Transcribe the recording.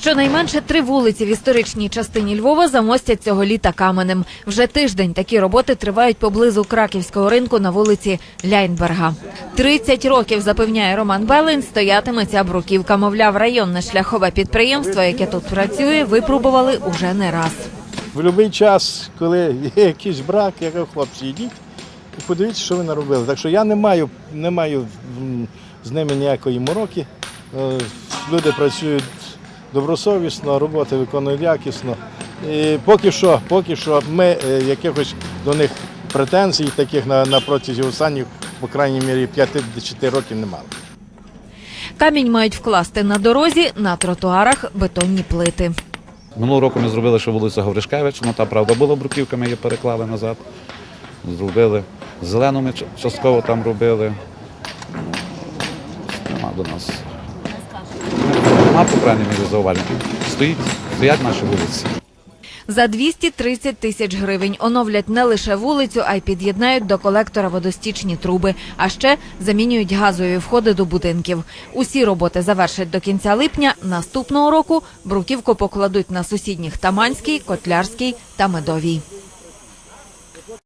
Щонайменше три вулиці в історичній частині Львова замостять цього літа каменем. Вже тиждень такі роботи тривають поблизу краківського ринку на вулиці Ляйнберга. 30 років запевняє Роман Белин, стоятиме ця бруківка. Мовляв, районне шляхове підприємство, яке тут працює, випробували уже не раз. В будь-який час, коли є якийсь брак, я кажу, хлопці, йдіть і подивіться, що ви наробили. Так що я не маю, не маю з ними ніякої мороки. Е, Люди працюють добросовісно, роботи виконують якісно. І поки що, поки що ми е, якихось до них претензій таких на, на протязі останніх, по крайній мірі, 5 років не мали. Камінь мають вкласти на дорозі, на тротуарах бетонні плити. Минулого року ми зробили ще вулицю Гавришкевич, ну та правда була бруківка, ми її переклали назад. Зробили. Зелену ми частково там робили. Нема до нас. Нема, по крайній мірі, зауважень. Стоїть, стоять наші вулиці. За 230 тисяч гривень оновлять не лише вулицю, а й під'єднають до колектора водостічні труби. А ще замінюють газові входи до будинків. Усі роботи завершать до кінця липня. Наступного року бруківку покладуть на сусідніх Таманський, Котлярський та Медовій.